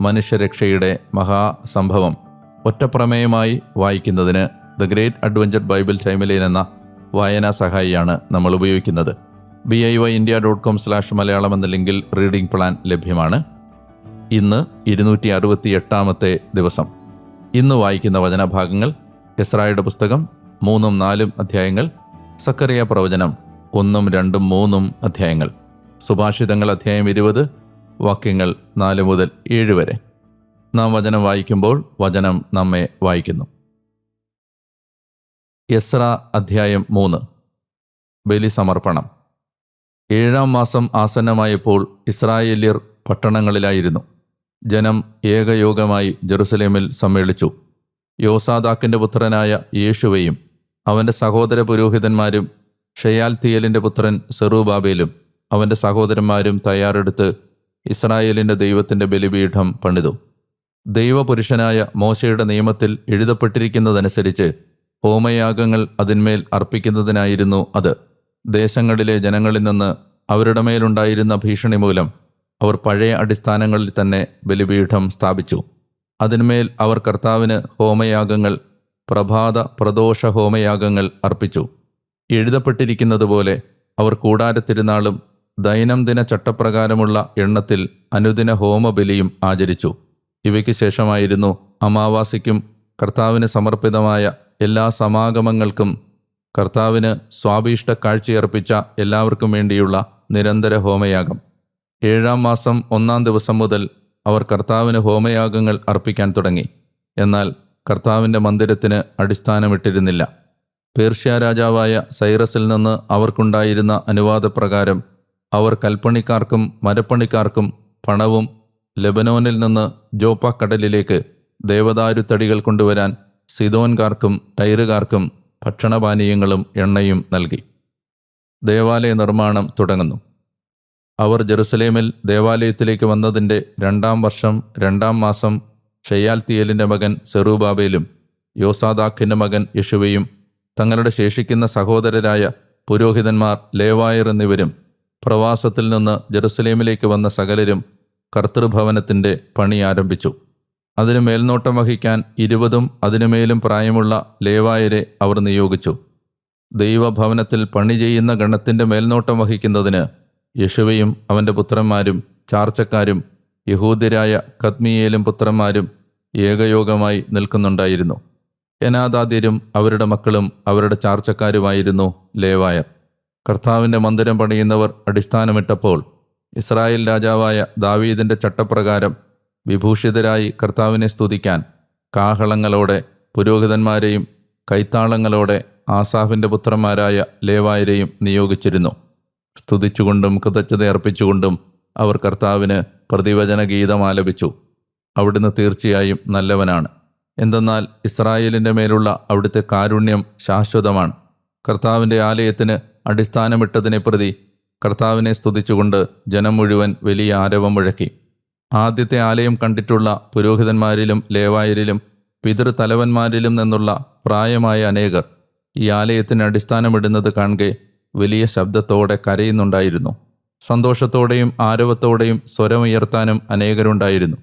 മനുഷ്യരക്ഷയുടെ മഹാസംഭവം ഒറ്റപ്രമേയമായി വായിക്കുന്നതിന് the great adventure Bible timeline എന്ന വായനാ സഹായിയാണ് നമ്മൾ ഉപയോഗിക്കുന്നത്. B I Y India dot com slash Malayalam എന്ന ലിങ്കിൽ റീഡിംഗ് പ്ലാൻ ലഭ്യമാണ്. ഇന്ന് ഇരുന്നൂറ്റി അറുപത്തി എട്ടാമത്തെ ദിവസം. ഇന്ന് വായിക്കുന്ന വചനഭാഗങ്ങൾ എസ്രായുടെ പുസ്തകം മൂന്നും നാലും അധ്യായങ്ങൾ സക്കറിയ പ്രവചനം ഒന്നും രണ്ടും മൂന്നും അധ്യായങ്ങൾ. സുഭാഷിതങ്ങൾ അധ്യായം ഇരുപത് വാക്യങ്ങൾ നാല് മുതൽ ഏഴ് വരെ. നാം വചനം വായിക്കുമ്പോൾ വചനം നമ്മെ വായിക്കുന്നു. യസ്ര അധ്യായം മൂന്ന്. ബലിസമർപ്പണം. ഏഴാം മാസം ആസന്നമായപ്പോൾ ഇസ്രായേല്യർ പട്ടണങ്ങളിലായിരുന്നു. ജനം ഏകയോഗമായി ജെറുസലേമിൽ സമ്മേളിച്ചു. യോസാദാക്കിന്റെ പുത്രനായ യേശുവയും അവന്റെ സഹോദര പുരോഹിതന്മാരും ഷെയാൽത്തിയലിന്റെ പുത്രൻ സെറൂബാബേലും അവന്റെ സഹോദരന്മാരും തയ്യാറെടുത്ത് ഇസ്രായേലിന്റെ ദൈവത്തിന്റെ ബലിപീഠം പണിതു. ദൈവപുരുഷനായ മോശയുടെ നിയമത്തിൽ എഴുതപ്പെട്ടിരിക്കുന്നതനുസരിച്ച് ഹോമയാഗങ്ങൾ അതിന്മേൽ അർപ്പിക്കുന്നതിനായിരുന്നു അത്. ദേശങ്ങളിലെ ജനങ്ങളിൽ നിന്ന് അവരുടെ മേലുണ്ടായിരുന്ന ഭീഷണി മൂലം അവർ പഴയ അടിസ്ഥാനങ്ങളിൽ തന്നെ ബലിപീഠം സ്ഥാപിച്ചു. അതിന്മേൽ അവർ കർത്താവിന് ഹോമയാഗങ്ങൾ പ്രഭാത പ്രദോഷ ഹോമയാഗങ്ങൾ അർപ്പിച്ചു. എഴുതപ്പെട്ടിരിക്കുന്നതുപോലെ അവർ കൂടാരത്തിരുന്നാളും ദൈനംദിന ചട്ടപ്രകാരമുള്ള എണ്ണത്തിൽ അനുദിന ഹോമബലിയും ആചരിച്ചു. ഇവയ്ക്ക് ശേഷമായിരുന്നു അമാവാസിക്കും കർത്താവിന് സമർപ്പിതമായ എല്ലാ സമാഗമങ്ങൾക്കും കർത്താവിന് സ്വാഭീഷ്ട കാഴ്ചയർപ്പിച്ച എല്ലാവർക്കും വേണ്ടിയുള്ള നിരന്തര ഹോമയാഗം. ഏഴാം മാസം ഒന്നാം ദിവസം മുതൽ അവർ കർത്താവിന് ഹോമയാഗങ്ങൾ അർപ്പിക്കാൻ തുടങ്ങി. എന്നാൽ കർത്താവിന്റെ മന്ദിരത്തിന് അടിസ്ഥാനമിട്ടിരുന്നില്ല. പേർഷ്യ രാജാവായ സൈറസിൽ നിന്ന് അവർക്കുണ്ടായിരുന്ന അനുവാദപ്രകാരം അവർ കൽപ്പണിക്കാർക്കും മരപ്പണിക്കാർക്കും പണവും ലെബനോനിൽ നിന്ന് ജോപ്പ കടലിലേക്ക് ദേവദാരുത്തടികൾ കൊണ്ടുവരാൻ സിദോൻകാർക്കും ടൈറുകാർക്കും ഭക്ഷണപാനീയങ്ങളും എണ്ണയും നൽകി. ദേവാലയ നിർമ്മാണം തുടങ്ങുന്നു. അവർ ജെറുസലേമിൽ ദേവാലയത്തിലേക്ക് വന്നതിന്റെ രണ്ടാം വർഷം രണ്ടാം മാസം ഷെയ്യാൽത്തിയേലിന്റെ മകൻ സെറൂബാബേലും യോസാദാഖിന്റെ മകൻ യശുവയും തങ്ങളുടെ ശേഷിക്കുന്ന സഹോദരരായ പുരോഹിതന്മാർ ലേവായർ എന്നിവരും പ്രവാസത്തിൽ നിന്ന് ജെറുസലേമിലേക്ക് വന്ന സകലരും കർത്തൃഭവനത്തിന്റെ പണി ആരംഭിച്ചു. അതിന് മേൽനോട്ടം വഹിക്കാൻ ഇരുപതും അതിനുമേലും പ്രായമുള്ള ലേവായരെ അവർ നിയോഗിച്ചു. ദൈവഭവനത്തിൽ പണി ചെയ്യുന്ന ഗണത്തിന്റെ മേൽനോട്ടം വഹിക്കുന്നതിന് യശുവയും അവന്റെ പുത്രന്മാരും ചാർച്ചക്കാരും യഹൂദരായ കത്മിയേലും പുത്രന്മാരും ഏകയോഗമായി നിൽക്കുന്നുണ്ടായിരുന്നു. എനാദാദ്യരും അവരുടെ മക്കളും അവരുടെ ചാർച്ചക്കാരുമായിരുന്നു ലേവായർ. കർത്താവിന്റെ മന്ദിരം പണിയുന്നവർ അടിസ്ഥാനമിട്ടപ്പോൾ ഇസ്രായേൽ രാജാവായ ദാവീദിന്റെ ചട്ടപ്രകാരം വിഭൂഷിതരായി കർത്താവിനെ സ്തുതിക്കാൻ കാഹളങ്ങളോടെ പുരോഹിതന്മാരെയും കൈത്താളങ്ങളോടെ ആസാഫിന്റെ പുത്രന്മാരായ ലേവായരെയും നിയോഗിച്ചിരുന്നു. സ്തുതിച്ചുകൊണ്ടും കൃതജ്ഞത അർപ്പിച്ചുകൊണ്ടും അവർ കർത്താവിന് പ്രതിവചന ഗീതം ആലപിച്ചു. അവിടുന്ന് തീർച്ചയായും നല്ലവനാണ്. എന്തെന്നാൽ ഇസ്രായേലിന്റെ മേലുള്ള അവിടുത്തെ കാരുണ്യം ശാശ്വതമാണ്. കർത്താവിന്റെ ആലയത്തിന് അടിസ്ഥാനമിട്ടതിനെ പ്രതി കർത്താവിനെ സ്തുതിച്ചുകൊണ്ട് ജനം മുഴുവൻ വലിയ ആരവം മുഴക്കി. ആദ്യത്തെ ആലയം കണ്ടിട്ടുള്ള പുരോഹിതന്മാരിലും ലേവായരിലും പിതൃതലവന്മാരിലും നിന്നുള്ള പ്രായമായ അനേകർ ഈ ആലയത്തിന് അടിസ്ഥാനമിടുന്നത് കാണുകെ വലിയ ശബ്ദത്തോടെ കരയുന്നുണ്ടായിരുന്നു. സന്തോഷത്തോടെയും ആരവത്തോടെയും സ്വരമുയർത്താനും അനേകരുണ്ടായിരുന്നു.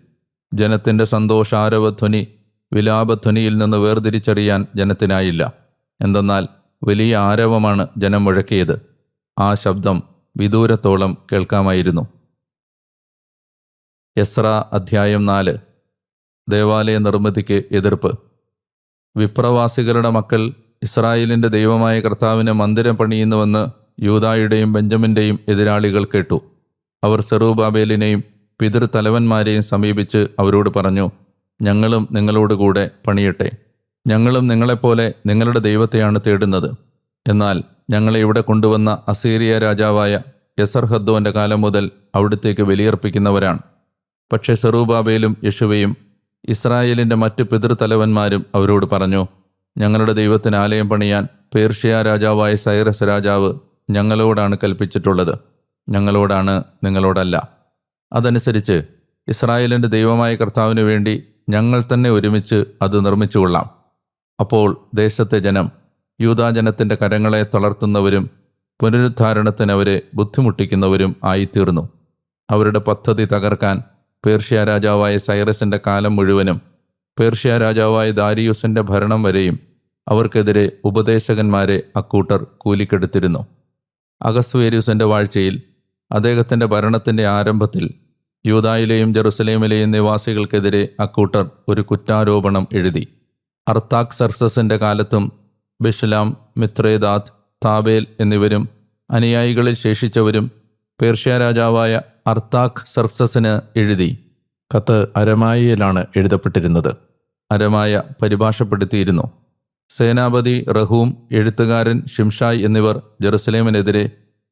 ജനത്തിന്റെ സന്തോഷാരവധ്വനി വിലാപധ്വനിയിൽ നിന്ന് വേർതിരിച്ചറിയാൻ ജനത്തിനായില്ല. എന്തെന്നാൽ വലിയ ആരവമാണ് ജനം മുഴക്കിയത് ആ ശബ്ദം വിദൂരത്തോളം കേൾക്കാമായിരുന്നു. എസ്ര അധ്യായം നാല്. ദേവാലയ നിർമ്മിതിക്ക് എതിർപ്പ്. വിപ്രവാസികളുടെ മക്കൾ ഇസ്രായേലിന്റെ ദൈവമായ കർത്താവിന് മന്ദിരം പണിയുന്നുവെന്ന് യൂതായുടെയും ബെഞ്ചമിന്റെയും എതിരാളികൾ കേട്ടു. അവർ സെറൂബാബേലിനെയും പിതൃതലവന്മാരെയും സമീപിച്ച് അവരോട് പറഞ്ഞു ഞങ്ങളും നിങ്ങളോടുകൂടെ പണിയട്ടെ. ഞങ്ങളും നിങ്ങളെപ്പോലെ നിങ്ങളുടെ ദൈവത്തെയാണ് തേടുന്നത്. എന്നാൽ ഞങ്ങളെ ഇവിടെ കൊണ്ടുവന്ന അസീറിയ രാജാവായ യസർഹദ്ദോന്റെ കാലം മുതൽ അവിടുത്തേക്ക് ബലിയർപ്പിക്കുന്നവരാണ്. പക്ഷേ സെറൂബാബേലും യശുവയും ഇസ്രായേലിന്റെ മറ്റ് പിതൃതലവന്മാരും അവരോട് പറഞ്ഞു ഞങ്ങളുടെ ദൈവത്തിന് ആലയം പണിയാൻ പേർഷ്യ രാജാവായ സൈറസ് രാജാവ് ഞങ്ങളോടാണ് കൽപ്പിച്ചിട്ടുള്ളത്. ഞങ്ങളോടാണ് നിങ്ങളോടല്ല. അതനുസരിച്ച് ഇസ്രായേലിന്റെ ദൈവമായ കർത്താവിന് വേണ്ടി ഞങ്ങൾ തന്നെ ഒരുമിച്ച് അത് നിർമ്മിച്ചുകൊള്ളാം. അപ്പോൾ ദേശത്തെ ജനം യൂതാജനത്തിന്റെ കരങ്ങളെ തളർത്തുന്നവരും പുനരുദ്ധാരണത്തിന് അവരെ ബുദ്ധിമുട്ടിക്കുന്നവരും ആയിത്തീർന്നു. അവരുടെ പദ്ധതി തകർക്കാൻ പേർഷ്യ രാജാവായ സൈറസിന്റെ കാലം മുഴുവനും പേർഷ്യ രാജാവായ ദാരിയൂസിന്റെ ഭരണം വരെയും അവർക്കെതിരെ ഉപദേശകന്മാരെ അക്കൂട്ടർ കൂലിക്കെടുത്തിരുന്നു. അഗസ്വേരിയൂസിന്റെ വാഴ്ചയിൽ അദ്ദേഹത്തിന്റെ ഭരണത്തിന്റെ ആരംഭത്തിൽ യൂതായിലെയും ജെറുസലേമിലെയും നിവാസികൾക്കെതിരെ അക്കൂട്ടർ ഒരു കുറ്റാരോപണം എഴുതി. അർത്താക് സർസസിന്റെ കാലത്തും ബിഷ്ലാം മിത്രേദാത്ത് താബേൽ എന്നിവരും അനുയായികളിൽ ശേഷിച്ചവരും പേർഷ്യ രാജാവായ അർത്താഖ് സർസസിന് എഴുതി. കത്ത് അരമായയിലാണ് എഴുതപ്പെട്ടിരുന്നത്. അരമായ പരിഭാഷപ്പെടുത്തിയിരുന്നു. സേനാപതി റഹൂം എഴുത്തുകാരൻ ഷിംഷായ് എന്നിവർ ജെറുസലേമിനെതിരെ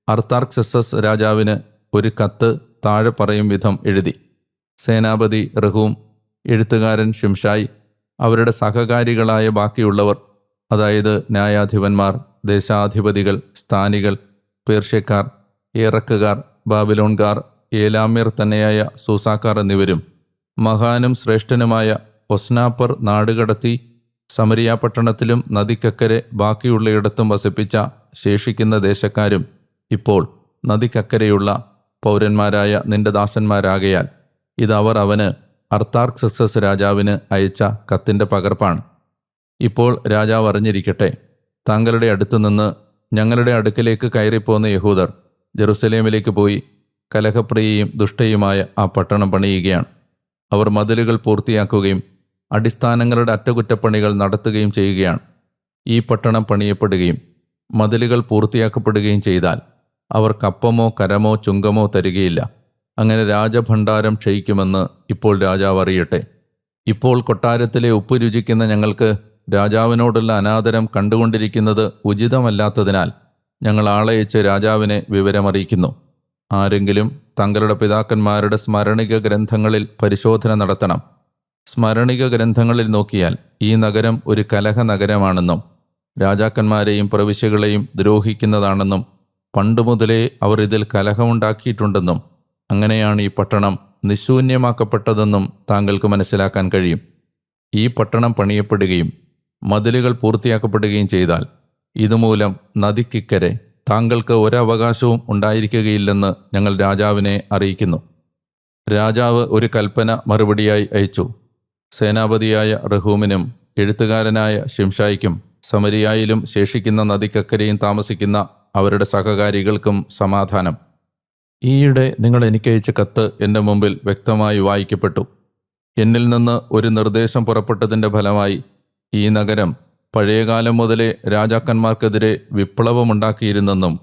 അർത്താർക്സസസ് രാജാവിന് ഒരു കത്ത് താഴെ പറയും വിധം എഴുതി. സേനാപതി റഹൂം എഴുത്തുകാരൻ ഷിംഷായ് അവരുടെ സഹകാരികളായ ബാക്കിയുള്ളവർ അതായത് ന്യായാധിപന്മാർ ദേശാധിപതികൾ സ്ഥാനികൾ പേർഷ്യക്കാർ ഏറക്കുകാർ ബാബിലോൺകാർ ഏലാമ്യർ തന്നെയായ സൂസാക്കാർ എന്നിവരും മഹാനും ശ്രേഷ്ഠനുമായ ഒസ്നാപ്പർ നാടുകടത്തി സമരിയാപട്ടണത്തിലും നദിക്കക്കരെ ബാക്കിയുള്ളയിടത്തും വസിപ്പിച്ച ശേഷിക്കുന്ന ദേശക്കാരും ഇപ്പോൾ നദിക്കക്കരെയുള്ള പൗരന്മാരായ നിന്റെ ദാസന്മാരാകയാൽ ഇതവർ അവന് അർത്താർക്സസ് രാജാവിന് അയച്ച കത്തിന്റെ പകർപ്പാണ്. ഇപ്പോൾ രാജാവ് അറിഞ്ഞിരിക്കട്ടെ താങ്കളുടെ അടുത്തു നിന്ന് ഞങ്ങളുടെ അടുക്കലേക്ക് കയറിപ്പോന്ന യഹൂദർ ജെറുസലേമിലേക്ക് പോയി കലഹപ്രിയയും ദുഷ്ടയുമായ ആ പട്ടണം പണിയുകയാണ്. അവർ മതിലുകൾ പൂർത്തിയാക്കുകയും അടിസ്ഥാനങ്ങളുടെ അറ്റകുറ്റപ്പണികൾ നടത്തുകയും ചെയ്യുകയാണ്. ഈ പട്ടണം പണിയപ്പെടുകയും മതിലുകൾ പൂർത്തിയാക്കപ്പെടുകയും ചെയ്താൽ അവർ കപ്പമോ കരമോ ചുങ്കമോ തരികയില്ല. അങ്ങനെ രാജഭണ്ഡാരം ക്ഷയിക്കുമെന്ന് ഇപ്പോൾ രാജാവ് അറിയട്ടെ. ഇപ്പോൾ കൊട്ടാരത്തിലെ ഉപ്പ് രുചിക്കുന്ന ഞങ്ങൾക്ക് രാജാവിനോടുള്ള അനാദരം കണ്ടുകൊണ്ടിരിക്കുന്നത് ഉചിതമല്ലാത്തതിനാൽ ഞങ്ങൾ ആളയച്ച് രാജാവിനെ വിവരമറിയിക്കുന്നു. ആരെങ്കിലും തങ്ങളുടെ പിതാക്കന്മാരുടെ സ്മരണിക ഗ്രന്ഥങ്ങളിൽ പരിശോധന നടത്തണം. സ്മരണിക ഗ്രന്ഥങ്ങളിൽ നോക്കിയാൽ ഈ നഗരം ഒരു കലഹ നഗരമാണെന്നും രാജാക്കന്മാരെയും പ്രവിശ്യകളെയും ദ്രോഹിക്കുന്നതാണെന്നും പണ്ടുമുതലേ അവർ ഇതിൽ കലഹമുണ്ടാക്കിയിട്ടുണ്ടെന്നും അങ്ങനെയാണ് ഈ പട്ടണം നിശൂന്യമാക്കപ്പെട്ടതെന്നും താങ്കൾക്ക് മനസ്സിലാക്കാൻ കഴിയും. ഈ പട്ടണം പണിയപ്പെടുകയും മതിലുകൾ പൂർത്തിയാക്കപ്പെടുകയും ചെയ്താൽ ഇതുമൂലം നദിക്കിക്കരെ താങ്കൾക്ക് ഒരവകാശവും ഉണ്ടായിരിക്കുകയില്ലെന്ന് ഞങ്ങൾ രാജാവിനെ അറിയിക്കുന്നു. രാജാവ് ഒരു കൽപ്പന മറുപടിയായി അയച്ചു. സേനാപതിയായ റഹൂമിനും എഴുത്തുകാരനായ ഷിംഷായിക്കും സമരിയായിലും ശേഷിക്കുന്ന നദിക്കക്കരെയും താമസിക്കുന്ന അവരുടെ സഹകാരികൾക്കും സമാധാനം. ഈയിടെ നിങ്ങൾ എനിക്ക് അയച്ച കത്ത് എന്റെ മുമ്പിൽ വ്യക്തമായി വായിക്കപ്പെട്ടു. എന്നിൽ നിന്ന് ഒരു നിർദ്ദേശം പുറപ്പെട്ടതിന്റെ ഫലമായി ഈ നഗരം പഴയകാലം മുതലേ രാജാക്കന്മാർക്കെതിരെ വിപ്ലവമുണ്ടാക്കിയിരുന്നെന്നും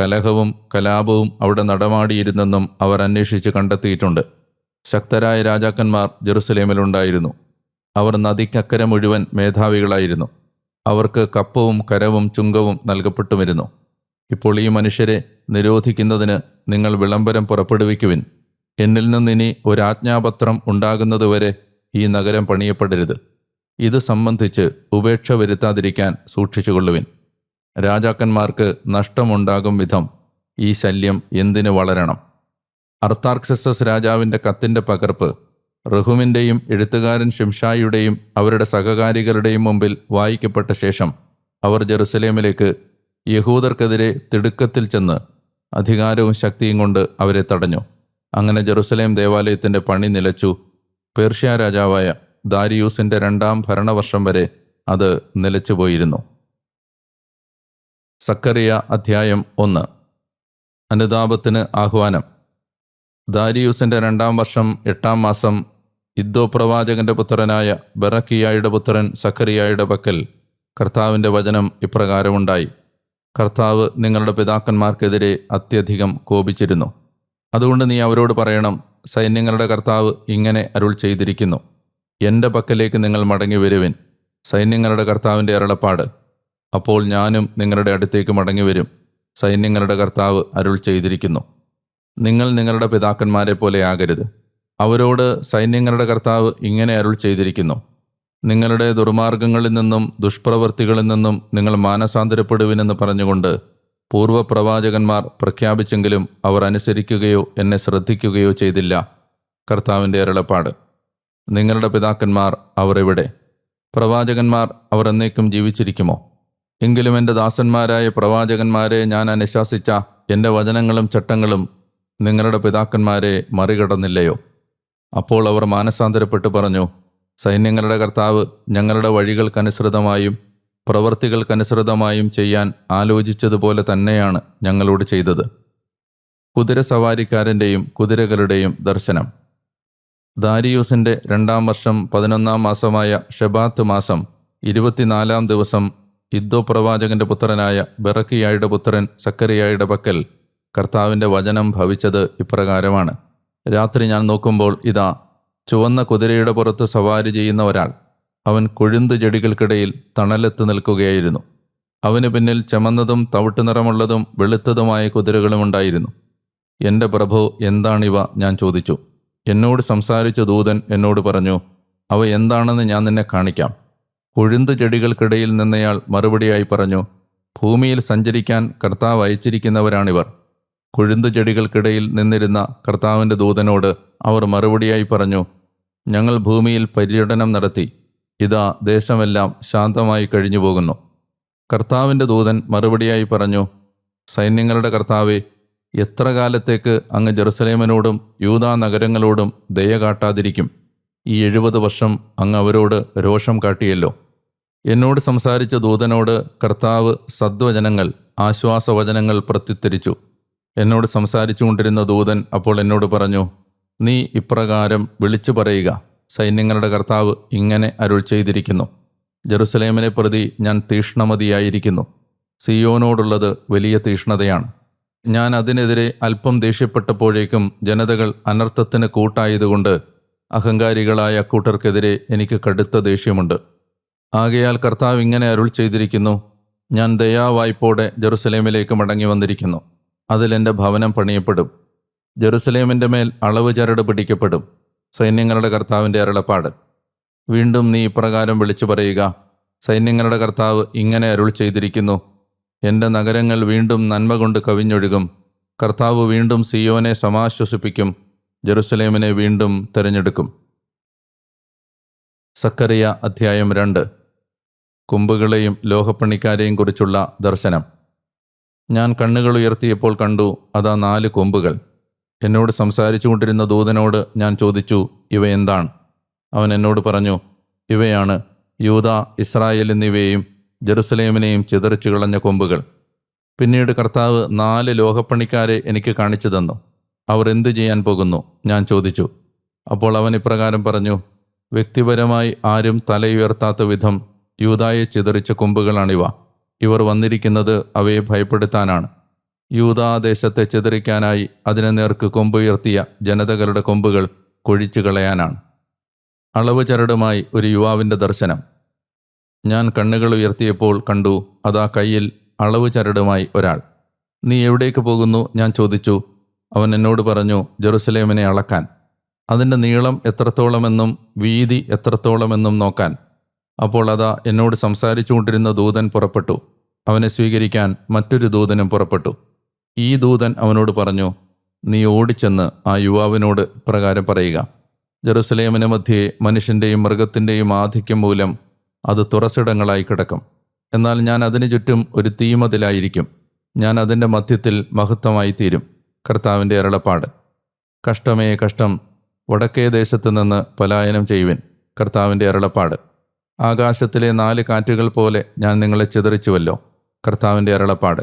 കലഹവും കലാപവും അവിടെ നടമാടിയിരുന്നെന്നും അവർ അന്വേഷിച്ച് കണ്ടെത്തിയിട്ടുണ്ട്. ശക്തരായ രാജാക്കന്മാർ ജെറുസലേമിലുണ്ടായിരുന്നു. അവർ നദിക്കക്കരം മുഴുവൻ മേധാവികളായിരുന്നു. അവർക്ക് കപ്പവും കരവും ചുങ്കവും നൽകപ്പെട്ടുമിരുന്നു. ഇപ്പോൾ ഈ മനുഷ്യരെ നിരോധിക്കുന്നതിന് നിങ്ങൾ വിളംബരം പുറപ്പെടുവിക്കുവിൻ. എന്നിൽ നിന്ന് ഇനി ഒരാജ്ഞാപത്രം ഉണ്ടാകുന്നതുവരെ ഈ നഗരം പണിയപ്പെടരുത്. ഇത് സംബന്ധിച്ച് ഉപേക്ഷ വരുത്താതിരിക്കാൻ സൂക്ഷിച്ചുകൊള്ളുവിൻ. രാജാക്കന്മാർക്ക് നഷ്ടമുണ്ടാകും വിധം ഈ ശല്യം എന്തിനു വളരണം? അർത്താർക്സസസ് രാജാവിന്റെ കത്തിന്റെ പകർപ്പ് റഹുമിന്റെയും എഴുത്തുകാരൻ ഷിംഷായിയുടെയും അവരുടെ സഹകാരികളുടെയും മുമ്പിൽ വായിക്കപ്പെട്ട ശേഷം അവർ ജെറുസലേമിലേക്ക് യഹൂദർക്കെതിരെ തിടുക്കത്തിൽ ചെന്ന് അധികാരവും ശക്തിയും കൊണ്ട് അവരെ തടഞ്ഞു. അങ്ങനെ ജെറുസലേം ദേവാലയത്തിന്റെ പണി നിലച്ചു. പേർഷ്യ രാജാവായ ദാരിയൂസിന്റെ രണ്ടാം ഭരണവർഷം വരെ അത് നിലച്ചുപോയിരുന്നു. സക്കറിയ അധ്യായം ഒന്ന്. അനുതാപത്തിന് ആഹ്വാനം. ദാരിയൂസിന്റെ രണ്ടാം വർഷം എട്ടാം മാസം ഇദ്ദോ പ്രവാചകന്റെ പുത്രനായ ബറക്കിയായുടെ പുത്രൻ സക്കറിയായുടെ പക്കൽ കർത്താവിന്റെ വചനം ഇപ്രകാരമുണ്ടായി. കർത്താവ് നിങ്ങളുടെ പിതാക്കന്മാർക്കെതിരെ അത്യധികം കോപിച്ചിരുന്നു. അതുകൊണ്ട് നീ അവരോട് പറയണം സൈന്യങ്ങളുടെ കർത്താവ് ഇങ്ങനെ അരുൾ ചെയ്തിരിക്കുന്നു. എന്റെ പക്കലേക്ക് നിങ്ങൾ മടങ്ങി വരുവിൻ. സൈന്യങ്ങളുടെ കർത്താവിന്റെ അരുളപ്പാട്. അപ്പോൾ ഞാനും നിങ്ങളുടെ അടുത്തേക്ക് മടങ്ങി വരും. സൈന്യങ്ങളുടെ കർത്താവ് അരുൾ ചെയ്തിരിക്കുന്നു. നിങ്ങൾ നിങ്ങളുടെ പിതാക്കന്മാരെ പോലെ ആകരുത്. അവരോട് സൈന്യങ്ങളുടെ കർത്താവ് ഇങ്ങനെ അരുൾ ചെയ്തിരിക്കുന്നു. നിങ്ങളുടെ ദുർമാർഗങ്ങളിൽ നിന്നും ദുഷ്പ്രവൃത്തികളിൽ നിന്നും നിങ്ങൾ മാനസാന്തരപ്പെടുവിനെന്ന് പറഞ്ഞുകൊണ്ട് പൂർവപ്രവാചകന്മാർ പ്രഖ്യാപിച്ചെങ്കിലും അവർ അനുസരിക്കുകയോ എന്നെ ശ്രദ്ധിക്കുകയോ ചെയ്തില്ല. കർത്താവിന്റെ അരുളപ്പാട്. നിങ്ങളുടെ പിതാക്കന്മാർ അവർ എവിടെ? പ്രവാചകന്മാർ അവർ എന്നേക്കും ജീവിച്ചിരിക്കുമോ? എങ്കിലും എന്റെ ദാസന്മാരായ പ്രവാചകന്മാരെ ഞാൻ അനുശാസിച്ച എന്റെ വചനങ്ങളും ചട്ടങ്ങളും നിങ്ങളുടെ പിതാക്കന്മാരെ മറികടന്നില്ലയോ? അപ്പോൾ അവർ മാനസാന്തരപ്പെട്ട് പറഞ്ഞു സൈന്യങ്ങളുടെ കർത്താവ് ഞങ്ങളുടെ വഴികൾക്കനുസൃതമായും പ്രവൃത്തികൾക്കനുസൃതമായും ചെയ്യാൻ ആലോചിച്ചതുപോലെ തന്നെയാണ് ഞങ്ങളോട് ചെയ്തത്. കുതിരസവാരിക്കാരന്റെയും കുതിരകളുടെയും ദർശനം. ദാരിയൂസിന്റെ രണ്ടാം വർഷം പതിനൊന്നാം മാസമായ ഷെബാത്ത് മാസം ഇരുപത്തിനാലാം ദിവസം ഇദ്ദോ പ്രവാചകന്റെ പുത്രനായ ബെറക്കിയായുടെ പുത്രൻ സക്കറിയായുടെ പക്കൽ കർത്താവിന്റെ വചനം ഭവിച്ചത് ഇപ്രകാരമാണ്. രാത്രി ഞാൻ നോക്കുമ്പോൾ ഇതാ ചുവന്ന കുതിരയുടെ പുറത്ത് സവാരി ചെയ്യുന്ന ഒരാൾ. അവൻ കൊഴുന്ത് ചെടികൾക്കിടയിൽ തണലത്ത് നിൽക്കുകയായിരുന്നു. അവന് പിന്നിൽ ചമന്നതും തവിട്ട് നിറമുള്ളതും വെളുത്തതുമായ കുതിരകളും ഉണ്ടായിരുന്നു. എന്റെ പ്രഭു എന്താണിവ? ഞാൻ ചോദിച്ചു. എന്നോട് സംസാരിച്ച ദൂതൻ എന്നോട് പറഞ്ഞു അവ എന്താണെന്ന് ഞാൻ നിന്നെ കാണിക്കാം. കൊഴുന്ത് ചെടികൾക്കിടയിൽ നിന്നയാൾ മറുപടിയായി പറഞ്ഞു ഭൂമിയിൽ സഞ്ചരിക്കാൻ കർത്താവ് അയച്ചിരിക്കുന്നവരാണിവർ. കൊഴുന്തു ചെടികൾക്കിടയിൽ നിന്നിരുന്ന കർത്താവിന്റെ ദൂതനോട് അവർ മറുപടിയായി പറഞ്ഞു ഞങ്ങൾ ഭൂമിയിൽ പര്യടനം നടത്തി. ഇതാ ദേശമെല്ലാം ശാന്തമായി കഴിഞ്ഞു പോകുന്നു കർത്താവിന്റെ ദൂതൻ മറുപടിയായി പറഞ്ഞു സൈന്യങ്ങളുടെ കർത്താവെ എത്ര കാലത്തേക്ക് അങ്ങ് ജെറുസലേമനോടും യൂതാ നഗരങ്ങളോടും ദയ കാട്ടാതിരിക്കും? ഈ എഴുപത് വർഷം അങ്ങ് അവരോട് രോഷം കാട്ടിയല്ലോ. എന്നോട് സംസാരിച്ച ദൂതനോട് കർത്താവ് സദ്വചനങ്ങൾ ആശ്വാസവചനങ്ങൾ പ്രത്യുത്തരിച്ചു. എന്നോട് സംസാരിച്ചുകൊണ്ടിരുന്ന ദൂതൻ അപ്പോൾ എന്നോട് പറഞ്ഞു നീ ഇപ്രകാരം വിളിച്ചു പറയുക. സൈന്യങ്ങളുടെ കർത്താവ് ഇങ്ങനെ അരുൾ ചെയ്തിരിക്കുന്നു. ജെറുസലേമിനെ പ്രതി ഞാൻ തീഷ്ണമതിയായിരിക്കുന്നു. സിയോനോടുള്ളത് വലിയ തീഷ്ണതയാണ്. ഞാൻ അതിനെതിരെ അല്പം ദേഷ്യപ്പെട്ടപ്പോഴേക്കും ജനതകൾ അനർത്ഥത്തിന് കൂട്ടായതുകൊണ്ട് അഹങ്കാരികളായ കൂട്ടർക്കെതിരെ എനിക്ക് കടുത്ത ദേഷ്യമുണ്ട്. ആകയാൽ കർത്താവ് ഇങ്ങനെ അരുൾ ചെയ്തിരിക്കുന്നു. ഞാൻ ദയാവായ്പോടെ ജെറുസലേമിലേക്ക് മടങ്ങി വന്നിരിക്കുന്നു. അതിൽ എന്റെ ഭവനം പണിയപ്പെടും. ജെറുസലേമിന്റെ മേൽ അളവ് ചരട് പിടിക്കപ്പെടും. സൈന്യങ്ങളുടെ കർത്താവിന്റെ അരുളപ്പാട്. വീണ്ടും നീ ഇപ്രകാരം വിളിച്ചു പറയുക സൈന്യങ്ങളുടെ കർത്താവ് ഇങ്ങനെ അരുൾ ചെയ്തിരിക്കുന്നു എന്റെ നഗരങ്ങൾ വീണ്ടും നന്മ കൊണ്ട് കവിഞ്ഞൊഴുകും കർത്താവ് വീണ്ടും സിയോനെ സമാശ്വസിപ്പിക്കും ജെറുസലേമിനെ വീണ്ടും തിരഞ്ഞെടുക്കും. സക്കറിയ അധ്യായം രണ്ട്. കുമ്പുകളെയും ലോഹപ്പണിക്കാരെയും കുറിച്ചുള്ള ദർശനം. ഞാൻ കണ്ണുകൾ ഉയർത്തിയപ്പോൾ കണ്ടു അതാ നാല് കൊമ്പുകൾ. എന്നോട് സംസാരിച്ചു കൊണ്ടിരുന്ന ദൂതനോട് ഞാൻ ചോദിച്ചു ഇവ എന്താണ്? അവൻ എന്നോട് പറഞ്ഞു ഇവയാണ് യൂത ഇസ്രായേൽ എന്നിവയെയും ജെറുസലേമിനെയും ചിതറിച്ചു കളഞ്ഞ കൊമ്പുകൾ. പിന്നീട് കർത്താവ് നാല് ലോഹപ്പണിക്കാരെ എനിക്ക് കാണിച്ചു തന്നു. അവർ എന്തു ചെയ്യാൻ പോകുന്നു? ഞാൻ ചോദിച്ചു. അപ്പോൾ അവൻ ഇപ്രകാരം പറഞ്ഞു വ്യക്തിപരമായി ആരും തലയുയർത്താത്ത വിധം യൂതായെ ചിതറിച്ച കൊമ്പുകളാണിവ. ഇവർ വന്നിരിക്കുന്നത് അവയെ ഭയപ്പെടുത്താനാണ്. യൂതാദേശത്തെ ചിതറിക്കാനായി അതിനെ നേർക്ക് കൊമ്പുയർത്തിയ ജനതകളുടെ കൊമ്പുകൾ കൊഴിച്ചു കളയാനാണ്. അളവ് ചരടുമായി ഒരു യുവാവിന്റെ ദർശനം. ഞാൻ കണ്ണുകൾ ഉയർത്തിയപ്പോൾ കണ്ടു അതാ കയ്യിൽ അളവ് ചരടുമായി ഒരാൾ. നീ എവിടേക്ക് പോകുന്നു? ഞാൻ ചോദിച്ചു. അവൻ എന്നോട് പറഞ്ഞു ജെറുസലേമിനെ അളക്കാൻ. അതിന്റെ നീളം എത്രത്തോളമെന്നും വീതി എത്രത്തോളമെന്നും നോക്കാൻ. അപ്പോൾ അതാ എന്നോട് സംസാരിച്ചുകൊണ്ടിരുന്ന ദൂതൻ പുറപ്പെട്ടു. അവനെ സ്വീകരിക്കാൻ മറ്റൊരു ദൂതനും പുറപ്പെട്ടു. ഈ ദൂതൻ അവനോട് പറഞ്ഞു നീ ഓടിച്ചെന്ന് ആ യുവാവിനോട് പ്രകാരം പറയുക. ജെറുസലേമിന് മധ്യേ മനുഷ്യന്റെയും മൃഗത്തിന്റെയും ആധിക്യം മൂലം അത് തുറസിടങ്ങളായി കിടക്കും. എന്നാൽ ഞാൻ അതിനു ചുറ്റും ഒരു തീമതിലായിരിക്കും. ഞാൻ അതിന്റെ മധ്യത്തിൽ മഹത്വമായി തീരും. കർത്താവിന്റെ അരളപ്പാട്. കഷ്ടമേ കഷ്ടം. വടക്കേ ദേശത്ത് നിന്ന് പലായനം ചെയ്യുവിൻ. കർത്താവിന്റെ അരളപ്പാട്. ആകാശത്തിലെ നാല് കാറ്റുകൾ പോലെ ഞാൻ നിങ്ങളെ ചിതറിച്ചുവല്ലോ കർത്താവിന്റെ അരളപ്പാട്.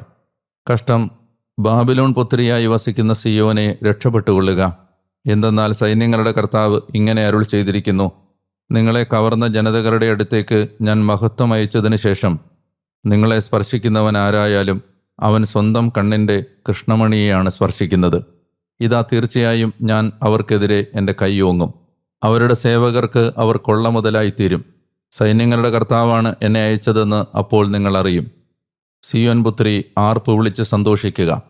കഷ്ടം ബാബിലോൺ പുത്രിയായി വസിക്കുന്ന സിയോനെ രക്ഷപ്പെട്ടുകൊള്ളുക. എന്തെന്നാൽ സൈന്യങ്ങളുടെ കർത്താവ് ഇങ്ങനെ അരുൾ ചെയ്തിരിക്കുന്നു നിങ്ങളെ കവർന്ന ജനതകളുടെ അടുത്തേക്ക് ഞാൻ മഹത്വം അയച്ചതിന് ശേഷം നിങ്ങളെ സ്പർശിക്കുന്നവൻ ആരായാലും അവൻ സ്വന്തം കണ്ണിന്റെ കൃഷ്ണമണിയെയാണ് സ്പർശിക്കുന്നത്. ഇതാ തീർച്ചയായും ഞാൻ അവർക്കെതിരെ എന്റെ കൈ ഓങ്ങും. അവരുടെ സേവകർക്ക് അവർ കൊള്ള മുതലായിത്തീരും. സൈന്യങ്ങളുടെ കർത്താവാണ് എന്നെ അയച്ചതെന്ന് അപ്പോൾ നിങ്ങൾ അറിയും. സിയോൻ പുത്രി ആർപ്പ് വിളിച്ച് സന്തോഷിക്കുക.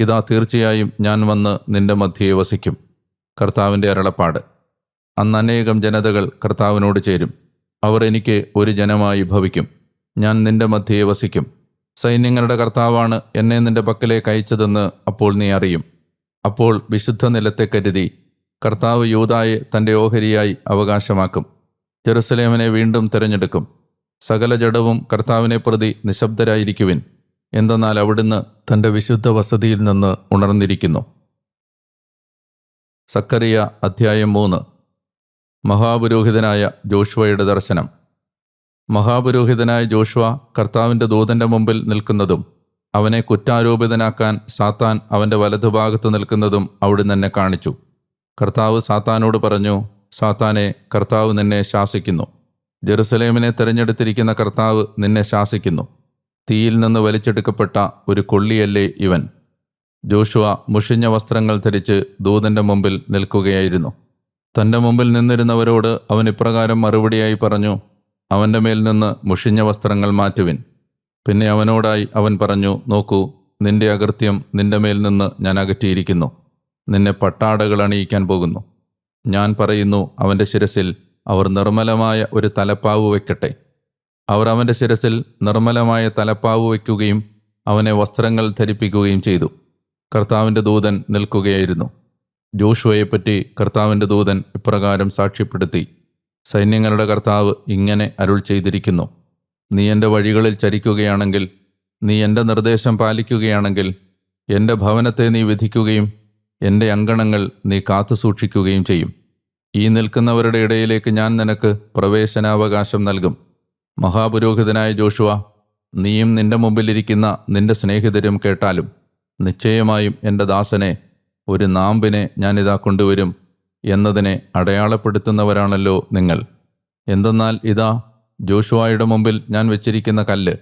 ഇതാ തീർച്ചയായും ഞാൻ വന്ന് നിന്റെ മധ്യയെ വസിക്കും. കർത്താവിന്റെ അരളപ്പാട്. അന്ന് അനേകം ജനതകൾ കർത്താവിനോട് ചേരും. അവർ എനിക്ക് ഒരു ജനമായി ഭവിക്കും. ഞാൻ നിന്റെ മധ്യയെ വസിക്കും. സൈന്യങ്ങളുടെ കർത്താവാണ് എന്നെ നിന്റെ പക്കലേക്ക് അയച്ചതെന്ന് അപ്പോൾ നീ അറിയും. അപ്പോൾ വിശുദ്ധ നിലത്തെ കരുതി കർത്താവ് യൂതായെ തന്റെ ഓഹരിയായി അവകാശമാക്കും. ജെറുസലേമിനെ വീണ്ടും തിരഞ്ഞെടുക്കും. സകല ജഡവും കർത്താവിനെ പ്രതി നിശബ്ദരായിരിക്കുവിൻ. എന്തെന്നാൽ അവിടുന്ന് തന്റെ വിശുദ്ധ വസതിയിൽ നിന്ന് ഉണർന്നിരിക്കുന്നു. സക്കറിയ അധ്യായം മൂന്ന്. മഹാപുരോഹിതനായ ജോഷുവയുടെ ദർശനം. മഹാപുരോഹിതനായ ജോഷുവ കർത്താവിന്റെ ദൂതന്റെ മുമ്പിൽ നിൽക്കുന്നതും അവനെ കുറ്റാരോപിതനാക്കാൻ സാത്താൻ അവന്റെ വലതുഭാഗത്ത് നിൽക്കുന്നതും അവിടുന്ന് തന്നെ കാണിച്ചു. കർത്താവ് സാത്താനോട് പറഞ്ഞു സാത്താനെ കർത്താവ് നിന്നെ ശാസിക്കുന്നു. ജെറുസലേമിനെ തിരഞ്ഞെടുത്തിരിക്കുന്ന കർത്താവ് നിന്നെ ശാസിക്കുന്നു. തീയിൽ നിന്ന് വലിച്ചെടുക്കപ്പെട്ട ഒരു കൊള്ളിയല്ലേ ഇവൻ. ജോഷുവ മുഷിഞ്ഞ വസ്ത്രങ്ങൾ ധരിച്ച് ദൂതന്റെ മുമ്പിൽ നിൽക്കുകയായിരുന്നു. തന്റെ മുമ്പിൽ നിന്നിരുന്നവരോട് അവൻ ഇപ്രകാരം മറുപടിയായി പറഞ്ഞു അവന്റെ മേൽ നിന്ന് മുഷിഞ്ഞ വസ്ത്രങ്ങൾ മാറ്റുവിൻ. പിന്നെ അവനോടായി അവൻ പറഞ്ഞു നോക്കൂ നിന്റെ അകൃത്യം നിന്റെ മേൽ നിന്ന് ഞാൻ അകറ്റിയിരിക്കുന്നു. നിന്നെ പട്ടാടകൾ അണിയിക്കാൻ പോകുന്നു. ഞാൻ പറയുന്നു അവന്റെ ശിരസിൽ അവർ നിർമ്മലമായ ഒരു തലപ്പാവ് വയ്ക്കട്ടെ അവർ അവന്റെ ശിരസിൽ നിർമ്മലമായ തലപ്പാവ് വയ്ക്കുകയും അവനെ വസ്ത്രങ്ങൾ ധരിപ്പിക്കുകയും ചെയ്തു. കർത്താവിന്റെ ദൂതൻ നിൽക്കുകയായിരുന്നു. ജോഷുവയെപ്പറ്റി കർത്താവിന്റെ ദൂതൻ ഇപ്രകാരം സാക്ഷ്യപ്പെടുത്തി സൈന്യങ്ങളുടെ കർത്താവ് ഇങ്ങനെ അരുൾ ചെയ്തിരിക്കുന്നു. നീ എന്റെ വഴികളിൽ ചരിക്കുകയാണെങ്കിൽ നീ എന്റെ നിർദ്ദേശം പാലിക്കുകയാണെങ്കിൽ എന്റെ ഭവനത്തെ നീ വിധിക്കുകയും എന്റെ അങ്കണങ്ങൾ നീ കാത്തു സൂക്ഷിക്കുകയും ചെയ്യും. ഈ നിൽക്കുന്നവരുടെ ഇടയിലേക്ക് ഞാൻ നിനക്ക് പ്രവേശനാവകാശം നൽകും. മഹാപുരോഹിതനായ ജോഷുവ നീയും നിന്റെ മുമ്പിലിരിക്കുന്ന നിന്റെ സ്നേഹിതരും കേട്ടാലും നിശ്ചയമായും എന്റെ ദാസനെ ഒരു നാമ്പിനെ ഞാനിതാ കൊണ്ടുവരും എന്നതിനെ അടയാളപ്പെടുത്തുന്നവരാണല്ലോ നിങ്ങൾ. എന്തെന്നാൽ ഇതാ ജോഷുവായുടെ മുമ്പിൽ ഞാൻ വെച്ചിരിക്കുന്ന കല്ല്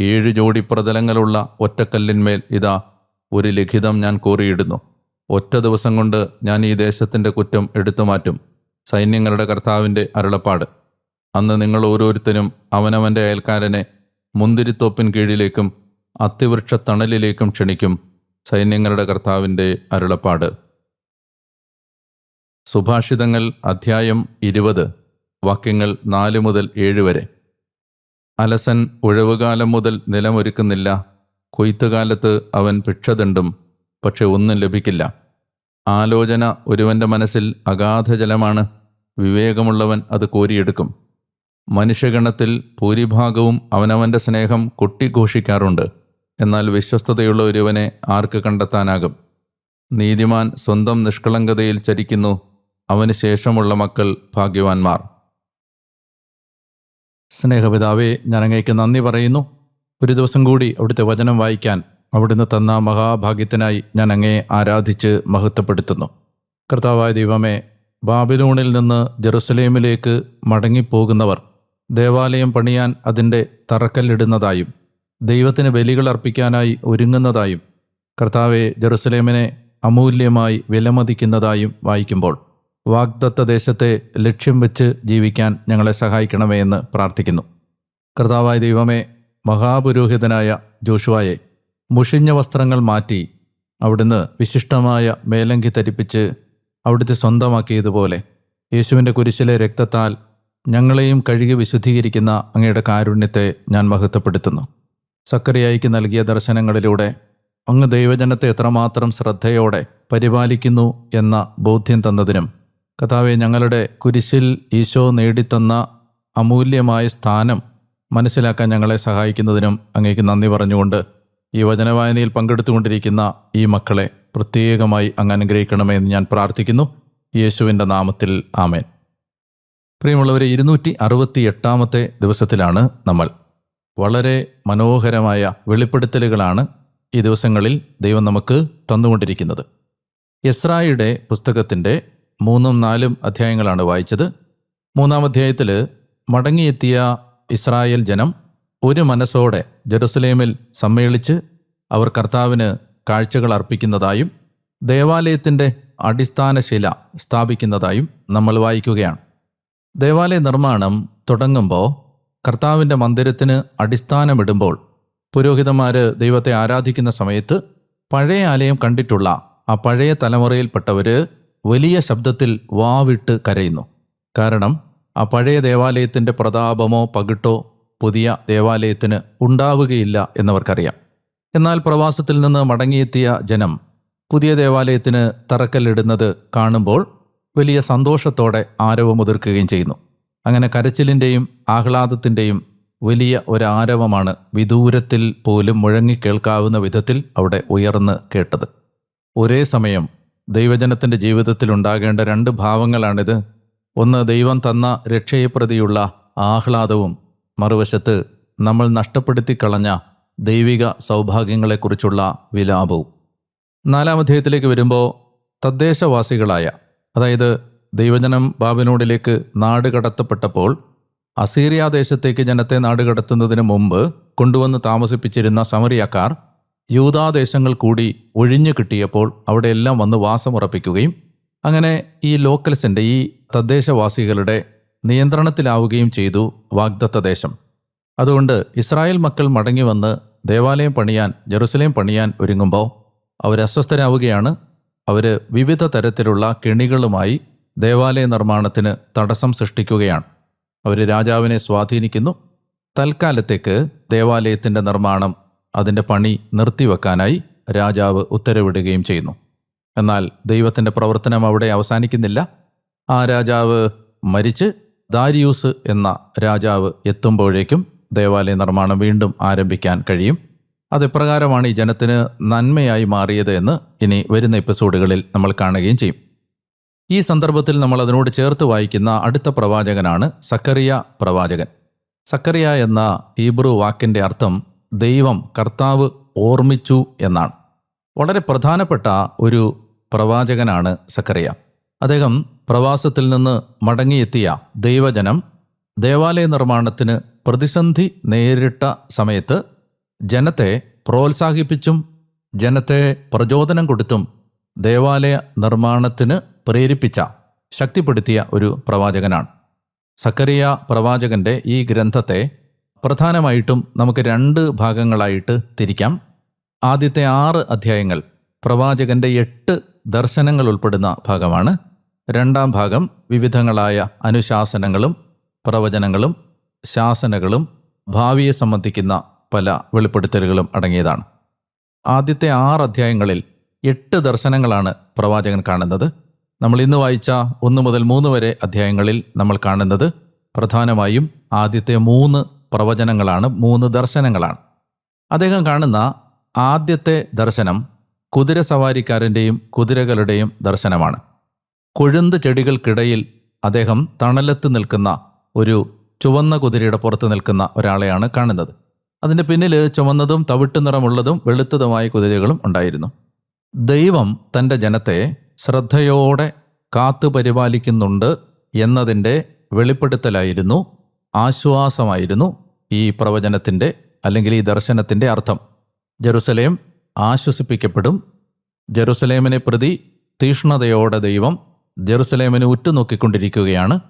ഏഴ് ജോഡി പ്രതലങ്ങളുള്ള ഒറ്റക്കല്ലിന്മേൽ ഇതാ ഒരു ലിഖിതം ഞാൻ കോറിയിടുന്നു. ഒറ്റ ദിവസം കൊണ്ട് ഞാൻ ഈ ദേശത്തിന്റെ കുറ്റം എടുത്തു മാറ്റും. സൈന്യങ്ങളുടെ കർത്താവിന്റെ അരുളപ്പാട്. അന്ന് നിങ്ങൾ ഓരോരുത്തരും അവനവന്റെ അയൽക്കാരനെ മുന്തിരിത്തോപ്പിൻ കീഴിലേക്കും അത്തിവൃക്ഷ തണലിലേക്കും ക്ഷണിക്കും. സൈന്യങ്ങളുടെ കർത്താവിന്റെ അരുളപ്പാട്. സുഭാഷിതങ്ങൾ അധ്യായം ഇരുപത്. വാക്യങ്ങൾ നാല് മുതൽ ഏഴ് വരെ. അലസൻ ഉഴവുകാലം മുതൽ നിലമൊരുക്കുന്നില്ല. കൊയ്ത്തുകാലത്ത് അവൻ ഭിക്ഷതണ്ടും പക്ഷെ ഒന്നും ലഭിക്കില്ല. ആലോചന ഒരുവന്റെ മനസ്സിൽ അഗാധജലമാണ്. വിവേകമുള്ളവൻ അത് കോരിയെടുക്കും. മനുഷ്യഗണത്തിൽ ഭൂരിഭാഗവും അവനവന്റെ സ്നേഹം കൊട്ടിഘോഷിക്കാറുണ്ട്. എന്നാൽ വിശ്വസ്തതയുള്ള ഒരുവനെ ആർക്ക് കണ്ടെത്താനാകും? നീതിമാൻ സ്വന്തം നിഷ്കളങ്കതയിൽ ചരിക്കുന്നു. അവന് ശേഷമുള്ള മക്കൾ ഭാഗ്യവാന്മാർ. സ്നേഹപിതാവേ ഞാൻ അങ്ങേക്ക് നന്ദി പറയുന്നു. ഒരു ദിവസം കൂടി അവിടുത്തെ വചനം വായിക്കാൻ അവിടുന്ന് തന്ന മഹാഭാഗ്യത്തിനായി ഞാൻ അങ്ങയെ ആരാധിച്ച് മഹത്വപ്പെടുത്തുന്നു. കർത്താവായ ദൈവമേ ബാബിലൂണിൽ നിന്ന് ജെറുസലേമിലേക്ക് മടങ്ങിപ്പോകുന്നവർ ദേവാലയം പണിയാൻ അതിന്റെ തറക്കല്ലിടുന്നതായും ദൈവത്തിന് ബലികൾ അർപ്പിക്കാനായി ഒരുങ്ങുന്നതായും കർത്താവെ ജെറുസലേമിനെ അമൂല്യമായി വിലമതിക്കുന്നതായും വായിക്കുമ്പോൾ വാഗ്ദത്ത ദേശത്തെ ലക്ഷ്യം വെച്ച് ജീവിക്കാൻ ഞങ്ങളെ സഹായിക്കണമേ എന്ന് പ്രാർത്ഥിക്കുന്നു. കർത്താവായ ദൈവമേ മഹാപുരോഹിതനായ ജോഷുവായെ മുഷിഞ്ഞ വസ്ത്രങ്ങൾ മാറ്റി അവിടുന്ന് വിശിഷ്ടമായ മേലങ്കി ധരിപ്പിച്ച് അവിടുത്തെ സ്വന്തമാക്കിയതുപോലെ യേശുവിന്റെ കുരിശിലെ രക്തത്താൽ ഞങ്ങളെയും കഴുകി വിശുദ്ധീകരിക്കുന്ന അങ്ങയുടെ കാരുണ്യത്തെ ഞാൻ മഹത്വപ്പെടുത്തുന്നു. സക്കറിയായിക്ക് നൽകിയ ദർശനങ്ങളിലൂടെ അങ്ങ് ദൈവജനത്തെ എത്രമാത്രം ശ്രദ്ധയോടെ പരിപാലിക്കുന്നു എന്ന ബോധ്യം തന്നതിനും കഥാവെ ഞങ്ങളുടെ കുരിശിൽ ഈശോ നേടിത്തന്ന അമൂല്യമായ സ്ഥാനം മനസ്സിലാക്കാൻ ഞങ്ങളെ സഹായിക്കുന്നതിനും അങ്ങേക്ക് നന്ദി പറഞ്ഞുകൊണ്ട് ഈ വചനവായനയിൽ പങ്കെടുത്തുകൊണ്ടിരിക്കുന്ന ഈ മക്കളെ പ്രത്യേകമായി അങ്ങ് അനുഗ്രഹിക്കണമേ എന്ന് ഞാൻ പ്രാർത്ഥിക്കുന്നു. യേശുവിന്റെ നാമത്തിൽ ആമേൻ. പ്രിയമുള്ളവരെ ഇരുന്നൂറ്റി അറുപത്തി എട്ടാമത്തെ ദിവസത്തിലാണ് നമ്മൾ. വളരെ മനോഹരമായ വെളിപ്പെടുത്തലുകളാണ് ഈ ദിവസങ്ങളിൽ ദൈവം നമുക്ക് തന്നുകൊണ്ടിരിക്കുന്നത്. യസ്രായുടെ പുസ്തകത്തിന്റെ മൂന്നും നാലും അധ്യായങ്ങളാണ് വായിച്ചത്. മൂന്നാം അധ്യായത്തിൽ മടങ്ങിയെത്തിയ ഇസ്രായേൽ ജനം ഒരു മനസ്സോടെ ജെറുസലേമിൽ സമ്മേളിച്ച് അവർ കർത്താവിന് കാഴ്ചകൾ അർപ്പിക്കുന്നതായും ദേവാലയത്തിന്റെ അടിസ്ഥാന ശില സ്ഥാപിക്കുന്നതായും നമ്മൾ വായിക്കുകയാണ്. ദേവാലയ നിർമ്മാണം തുടങ്ങുമ്പോൾ കർത്താവിന്റെ മന്ദിരത്തിന് അടിസ്ഥാനമിടുമ്പോൾ പുരോഹിതന്മാർ ദൈവത്തെ ആരാധിക്കുന്ന സമയത്ത് പഴയ ആലയം കണ്ടിട്ടുള്ള ആ പഴയ തലമുറയിൽപ്പെട്ടവർ വലിയ ശബ്ദത്തിൽ വാവിട്ട് കരയുന്നു. കാരണം ആ പഴയ ദേവാലയത്തിന്റെ പ്രതാപമോ പകിട്ടോ പുതിയ ദേവാലയത്തിന് ഉണ്ടാവുകയില്ല എന്നവർക്കറിയാം. എന്നാൽ പ്രവാസത്തിൽ നിന്ന് മടങ്ങിയെത്തിയ ജനം പുതിയ ദേവാലയത്തിന് തറക്കല്ലിടുന്നത് കാണുമ്പോൾ വലിയ സന്തോഷത്തോടെ ആരവം ആരവമുതിർക്കുകയും ചെയ്യുന്നു. അങ്ങനെ കരച്ചിലിന്റെയും ആഹ്ലാദത്തിന്റെയും വലിയ ഒരാരവമാണ് വിദൂരത്തിൽ പോലും മുഴങ്ങിക്കേൾക്കാവുന്ന വിധത്തിൽ അവിടെ ഉയർന്ന് കേട്ടത്. ഒരേ സമയം ദൈവജനത്തിന്റെ ജീവിതത്തിൽ ഉണ്ടാകേണ്ട രണ്ട് ഭാവങ്ങളാണിത്. ഒന്ന് ദൈവം തന്ന രക്ഷയെപ്രതിയുള്ള ആഹ്ലാദവും മറുവശത്ത് നമ്മൾ നഷ്ടപ്പെടുത്തി കളഞ്ഞ ദൈവിക സൗഭാഗ്യങ്ങളെക്കുറിച്ചുള്ള വിലാപവും. നാലാം അധ്യായത്തിലേക്ക് വരുമ്പോൾ തദ്ദേശവാസികളായ അതായത് ദൈവജനം ബാബിനോടിലേക്ക് നാട് കടത്തപ്പെട്ടപ്പോൾ അസീറിയ ദേശത്തേക്ക് ജനത്തെ നാട് കടത്തുന്നതിന് മുമ്പ് കൊണ്ടുവന്ന് താമസിപ്പിച്ചിരുന്ന സമറിയക്കാർ യൂതാദേശങ്ങൾ കൂടി ഒഴിഞ്ഞു കിട്ടിയപ്പോൾ അവിടെയെല്ലാം വന്ന് വാസമുറപ്പിക്കുകയും അങ്ങനെ ഈ ലോക്കൽസിന്റെ ഈ തദ്ദേശവാസികളുടെ നിയന്ത്രണത്തിലാവുകയും ചെയ്തു വാഗ്ദത്ത ദേശം അതുകൊണ്ട് ഇസ്രായേൽ മക്കൾ മടങ്ങി വന്ന് ദേവാലയം പണിയാൻ ജെറുസലേം പണിയാൻ ഒരുങ്ങുമ്പോൾ അവർ അവരസ്വസ്ഥരാവുകയാണ് അവർ വിവിധ തരത്തിലുള്ള കെണികളുമായി ദേവാലയ നിർമ്മാണത്തിന് തടസ്സം സൃഷ്ടിക്കുകയാണ്. അവർ രാജാവിനെ സ്വാധീനിക്കുന്നു. തൽക്കാലത്തേക്ക് ദേവാലയത്തിന്റെ നിർമ്മാണം അതിന്റെ പണി നിർത്തിവെക്കാനായി രാജാവ് ഉത്തരവിടുകയും ചെയ്യുന്നു. എന്നാൽ ദൈവത്തിന്റെ പ്രവർത്തനം അവിടെ അവസാനിക്കുന്നില്ല. ആ രാജാവ് മരിച്ച് ദാരിയൂസ് എന്ന രാജാവ് എത്തുമ്പോഴേക്കും ദേവാലയ നിർമ്മാണം വീണ്ടും ആരംഭിക്കാൻ കഴിയും. അതെപ്രകാരമാണ് ഈ ജനത്തിന് നന്മയായി മാറിയത് എന്ന് ഇനി വരുന്ന എപ്പിസോഡുകളിൽ നമ്മൾ കാണുകയും ചെയ്യും. ഈ സന്ദർഭത്തിൽ നമ്മൾ അതിനോട് ചേർത്ത് വായിക്കുന്ന അടുത്ത പ്രവാചകനാണ് സക്കറിയ പ്രവാചകൻ. സക്കറിയ എന്ന ഹീബ്രു വാക്കിന്റെ അർത്ഥം ദൈവം കർത്താവ് ഓർമ്മിച്ചു എന്നാണ്. വളരെ പ്രധാനപ്പെട്ട ഒരു പ്രവാചകനാണ് സക്കറിയ അദ്ദേഹം പ്രവാസത്തിൽ നിന്ന് മടങ്ങിയെത്തിയ ദൈവജനം ദേവാലയ നിർമ്മാണത്തിന് പ്രതിസന്ധി നേരിട്ട സമയത്ത് ജനത്തെ പ്രോത്സാഹിപ്പിച്ചും ജനത്തെ പ്രചോദനം കൊടുത്തും ദേവാലയ നിർമ്മാണത്തിന് പ്രേരിപ്പിച്ച ശക്തിപ്പെടുത്തിയ ഒരു പ്രവാചകനാണ്. സക്കറിയ പ്രവാചകന്റെ ഈ ഗ്രന്ഥത്തെ പ്രധാനമായിട്ടും നമുക്ക് രണ്ട് ഭാഗങ്ങളായിട്ട് തിരിക്കാം. ആദ്യത്തെ ആറ് അധ്യായങ്ങൾ പ്രവാചകന്റെ എട്ട് ദർശനങ്ങൾ ഉൾപ്പെടുന്ന ഭാഗമാണ്. രണ്ടാം ഭാഗം വിവിധങ്ങളായ അനുശാസനങ്ങളും പ്രവചനങ്ങളും ശാസനകളും ഭാവിയെ സംബന്ധിക്കുന്ന പല വെളിപ്പെടുത്തലുകളും അടങ്ങിയതാണ്. ആദ്യത്തെ ആറ് അധ്യായങ്ങളിൽ എട്ട് ദർശനങ്ങളാണ് പ്രവാചകൻ കാണുന്നത്. നമ്മൾ ഇന്ന് വായിച്ച ഒന്ന് മുതൽ മൂന്ന് വരെ അധ്യായങ്ങളിൽ നമ്മൾ കാണുന്നത് പ്രധാനമായും ആദ്യത്തെ മൂന്ന് പ്രവചനങ്ങളാണ് മൂന്ന് ദർശനങ്ങളാണ്. അദ്ദേഹം കാണുന്ന ആദ്യത്തെ ദർശനം കുതിര സവാരിക്കാരന്റെയും കുതിരകളുടെയും ദർശനമാണ്. കൊഴുന്ത് ചെടികൾക്കിടയിൽ അദ്ദേഹം തണലത്ത് നിൽക്കുന്ന ഒരു ചുവന്ന കുതിരയുടെ പുറത്ത് നിൽക്കുന്ന ഒരാളെയാണ് കാണുന്നത്. അതിന്റെ പിന്നിൽ ചുവന്നതും തവിട്ട് നിറമുള്ളതും വെളുത്തതുമായ കുതിരകളും ഉണ്ടായിരുന്നു. ദൈവം തന്റെ ജനത്തെ ശ്രദ്ധയോടെ കാത്തു പരിപാലിക്കുന്നുണ്ട് എന്നതിന്റെ വെളിപ്പെടുത്തലായിരുന്നു ആശ്വാസമായിരുന്നു ഈ പ്രവചനത്തിന്റെ അല്ലെങ്കിൽ ഈ ദർശനത്തിന്റെ അർത്ഥം. ജെറുസലേം ആശ്വസിപ്പിക്കപ്പെടും. ജെറുസലേമിനെ പ്രതി തീഷ്ണതയോടെ ദൈവം ജെറുസലേമിനെ ഉറ്റുനോക്കിക്കൊണ്ടിരിക്കുകയാണ്.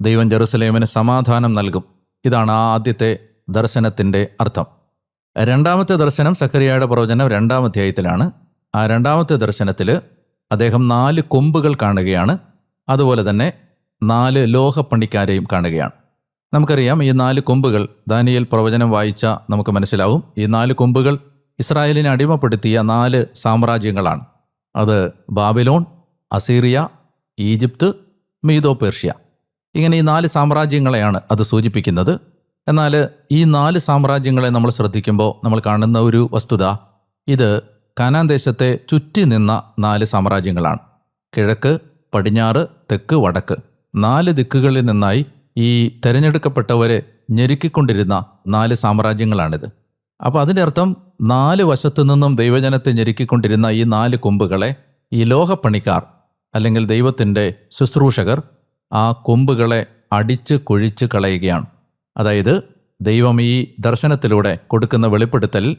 ദൈവം ജെറുസലേമിന് സമാധാനം നൽകും. ഇതാണ് ആ ആദ്യത്തെ ദർശനത്തിന്റെ അർത്ഥം. രണ്ടാമത്തെ ദർശനം സക്കറിയയുടെ പ്രവചനം രണ്ടാം അധ്യായത്തിലാണ്. ആ രണ്ടാമത്തെ ദർശനത്തിൽ അദ്ദേഹം നാല് കൊമ്പുകൾ കാണുകയാണ്. അതുപോലെ തന്നെ നാല് ലോഹപ്പണിക്കാരെയും കാണുകയാണ്. നമുക്കറിയാം ഈ നാല് കൊമ്പുകൾ ദാനിയൽ പ്രവചനം വായിച്ച നമുക്ക് മനസ്സിലാവും. ഈ നാല് കൊമ്പുകൾ ഇസ്രായേലിനെ അടിമപ്പെടുത്തിയ നാല് സാമ്രാജ്യങ്ങളാണ്. അത് ബാബിലോൺ അസീറിയ ഈജിപ്ത് മീതോ പേർഷ്യ. ഇങ്ങനെ ഈ നാല് സാമ്രാജ്യങ്ങളെയാണ് അത് സൂചിപ്പിക്കുന്നത്. എന്നാൽ ഈ നാല് സാമ്രാജ്യങ്ങളെ നമ്മൾ ശ്രദ്ധിക്കുമ്പോൾ നമ്മൾ കാണുന്ന ഒരു വസ്തുത ഇത് കാനാൻ ദേശത്തെ ചുറ്റി നിന്ന നാല് സാമ്രാജ്യങ്ങളാണ്. കിഴക്ക് പടിഞ്ഞാറ് തെക്ക് വടക്ക്. നാല് ദിക്കുകളിൽ നിന്നായി ഈ തിരഞ്ഞെടുക്കപ്പെട്ടവരെ ഞെരുക്കിക്കൊണ്ടിരുന്ന നാല് സാമ്രാജ്യങ്ങളാണിത്. അപ്പോൾ അതിന്റെ അർത്ഥം നാല് വശത്തു നിന്നും ദൈവജനത്തെ ഞെരുക്കിക്കൊണ്ടിരുന്ന ഈ നാല് കൊമ്പുകളെ ഈ ലോഹപ്പണിക്കാർ അല്ലെങ്കിൽ ദൈവത്തിന്റെ ശുശ്രൂഷകർ ആ കൊമ്പുകളെ അടിച്ച് കൊഴിച്ച് കളയുകയാണ്. അതായത് ദൈവം ഈ ദർശനത്തിലൂടെ കൊടുക്കുന്ന വെളിപ്പെടുത്തൽ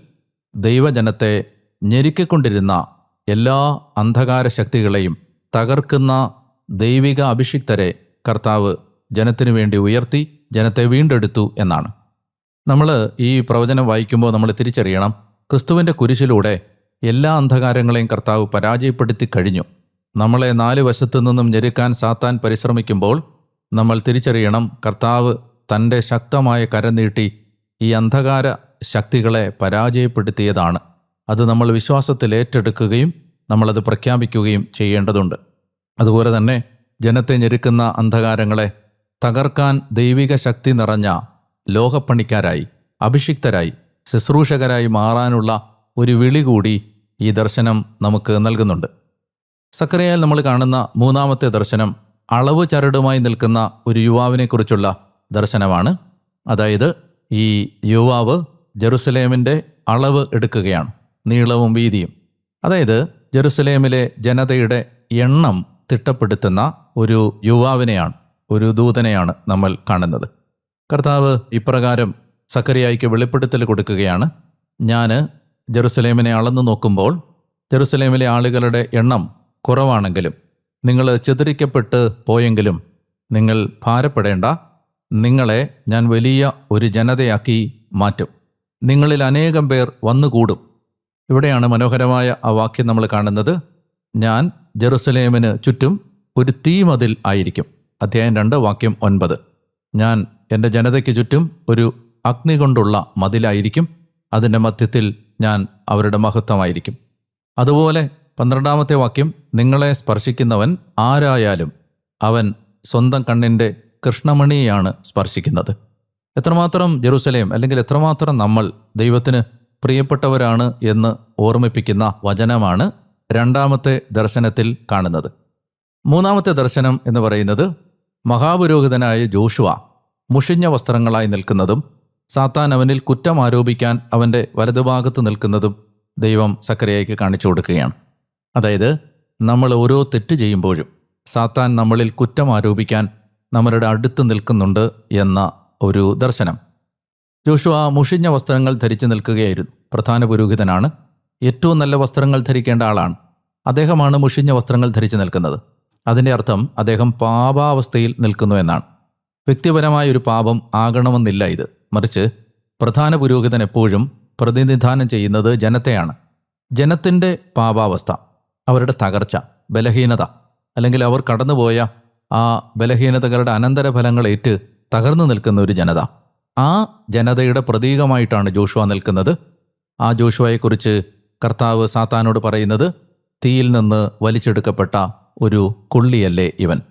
ദൈവജനത്തെ ഞെരുക്കിക്കൊണ്ടിരുന്ന എല്ലാ അന്ധകാര ശക്തികളെയും തകർക്കുന്ന ദൈവിക അഭിഷിക്തരെ കർത്താവ് ജനത്തിനു വേണ്ടി ഉയർത്തി ജനത്തെ വീണ്ടെടുത്തു എന്നാണ്. നമ്മൾ ഈ പ്രവചനം വായിക്കുമ്പോൾ നമ്മൾ തിരിച്ചറിയണം ക്രിസ്തുവിന്റെ കുരിശിലൂടെ എല്ലാ അന്ധകാരങ്ങളെയും കർത്താവ് പരാജയപ്പെടുത്തി കഴിഞ്ഞു. നമ്മളെ നാല് വശത്തു നിന്നും ഞെരുക്കാൻ സാത്താൻ പരിശ്രമിക്കുമ്പോൾ നമ്മൾ തിരിച്ചറിയണം കർത്താവ് തന്റെ ശക്തമായ കരം നീട്ടി ഈ അന്ധകാര ശക്തികളെ പരാജയപ്പെടുത്തിയതാണ്. അത് നമ്മൾ വിശ്വാസത്തിൽ ഏറ്റെടുക്കുകയും നമ്മളത് പ്രഖ്യാപിക്കുകയും ചെയ്യേണ്ടതുണ്ട്. അതുപോലെ തന്നെ ജനത്തെ ഞെരുക്കുന്ന അന്ധകാരങ്ങളെ തകർക്കാൻ ദൈവിക ശക്തി നിറഞ്ഞ ലോകപ്പണിക്കാരായി അഭിഷിക്തരായി ശുശ്രൂഷകരായി മാറാനുള്ള ഒരു വിളി കൂടി ഈ ദർശനം നമുക്ക് നൽകുന്നുണ്ട്. സക്കരയാൽ നമ്മൾ കാണുന്ന മൂന്നാമത്തെ ദർശനം അളവ് ചരടുമായി നിൽക്കുന്ന ഒരു യുവാവിനെക്കുറിച്ചുള്ള ദർശനമാണ്. അതായത് ഈ യുവാവ് ജെറുസലേമിന്റെ അളവ് എടുക്കുകയാണ് നീളവും വീതിയും. അതായത് ജെറുസലേമിലെ ജനതയുടെ എണ്ണം തിട്ടപ്പെടുത്തുന്ന ഒരു യുവാവിനെയാണ് ഒരു ദൂതനെയാണ് നമ്മൾ കാണുന്നത്. കർത്താവ് ഇപ്രകാരം സക്കറിയായിക്ക് വെളിപ്പെടുത്തൽ കൊടുക്കുകയാണ്. ഞാൻ ജെറുസലേമിനെ അളന്നു നോക്കുമ്പോൾ ജെറുസലേമിലെ ആളുകളുടെ എണ്ണം കുറവാണെങ്കിലും നിങ്ങൾ ചിതറിക്കപ്പെട്ട് പോയെങ്കിലും നിങ്ങൾ ഭാരപ്പെടേണ്ട. നിങ്ങളെ ഞാൻ വലിയ ഒരു ജനതയാക്കി മാറ്റും. നിങ്ങളിൽ അനേകം പേർ വന്നുകൂടും. ഇവിടെയാണ് മനോഹരമായ ആ വാക്യം നമ്മൾ കാണുന്നത്. ഞാൻ ജെറുസലേമിന് ചുറ്റും ഒരു തീമതിൽ ആയിരിക്കും. അധ്യായം രണ്ട് വാക്യം ഒൻപത്. ഞാൻ എന്റെ ജനതയ്ക്ക് ചുറ്റും ഒരു അഗ്നി കൊണ്ടുള്ള മതിലായിരിക്കും. അതിന്റെ മധ്യത്തിൽ ഞാൻ അവരുടെ മഹത്വമായിരിക്കും. അതുപോലെ പന്ത്രണ്ടാമത്തെ വാക്യം നിങ്ങളെ സ്പർശിക്കുന്നവൻ ആരായാലും അവൻ സ്വന്തം കണ്ണിന്റെ കൃഷ്ണമണിയെയാണ് സ്പർശിക്കുന്നത്. എത്രമാത്രം ജെറുസലേം അല്ലെങ്കിൽ എത്രമാത്രം നമ്മൾ ദൈവത്തിന് പ്രിയപ്പെട്ടവരാണ് എന്ന് ഓർമ്മിപ്പിക്കുന്ന വചനമാണ് രണ്ടാമത്തെ ദർശനത്തിൽ കാണുന്നത്. മൂന്നാമത്തെ ദർശനം എന്ന് പറയുന്നത് മഹാപുരോഹിതനായ ജോഷുവ മുഷിഞ്ഞ വസ്ത്രങ്ങളായി നിൽക്കുന്നതും സാത്താൻ അവനിൽ കുറ്റം ആരോപിക്കാൻ അവന്റെ വലതുഭാഗത്ത് നിൽക്കുന്നതും ദൈവം സക്കരയ്ക്ക് കാണിച്ചു കൊടുക്കുകയാണ്. അതായത് നമ്മൾ ഓരോ തെറ്റ് ചെയ്യുമ്പോഴും സാത്താൻ നമ്മളിൽ കുറ്റം ആരോപിക്കാൻ നമ്മളുടെ അടുത്ത് നിൽക്കുന്നുണ്ട് എന്ന ഒരു ദർശനം. ജോഷുവ മുഷിഞ്ഞ വസ്ത്രങ്ങൾ ധരിച്ചു നിൽക്കുകയായിരുന്നു. പ്രധാന പുരോഹിതനാണ്. ഏറ്റവും നല്ല വസ്ത്രങ്ങൾ ധരിക്കേണ്ട ആളാണ്. അദ്ദേഹമാണ് മുഷിഞ്ഞ വസ്ത്രങ്ങൾ ധരിച്ചു നിൽക്കുന്നത്. അതിന്റെ അർത്ഥം അദ്ദേഹം പാപാവസ്ഥയിൽ നിൽക്കുന്നു എന്നാണ്. വ്യക്തിപരമായ ഒരു പാപം ആകണമെന്നില്ല ഇത്. മറിച്ച് പ്രധാന പുരോഹിതൻ എപ്പോഴും പ്രതിനിധാനം ചെയ്യുന്നത് ജനത്തെയാണ്. ജനത്തിന്റെ പാപാവസ്ഥ. അവരുടെ തകർച്ച ബലഹീനത അല്ലെങ്കിൽ അവർ കടന്നുപോയ ആ ബലഹീനതകളുടെ അനന്തരഫലങ്ങൾ ഏറ്റ് തകർന്നു നിൽക്കുന്ന ഒരു ജനത. ആ ജനതയുടെ പ്രതീകമായിട്ടാണ് ജോഷുവ നിൽക്കുന്നത്. ആ ജോഷുവയെക്കുറിച്ച് കർത്താവ് സാത്താനോട് പറയുന്നത് തീയിൽ നിന്ന് വലിച്ചെടുക്കപ്പെട്ട ഒരു കുള്ളിയല്ലേ ഇവൻ?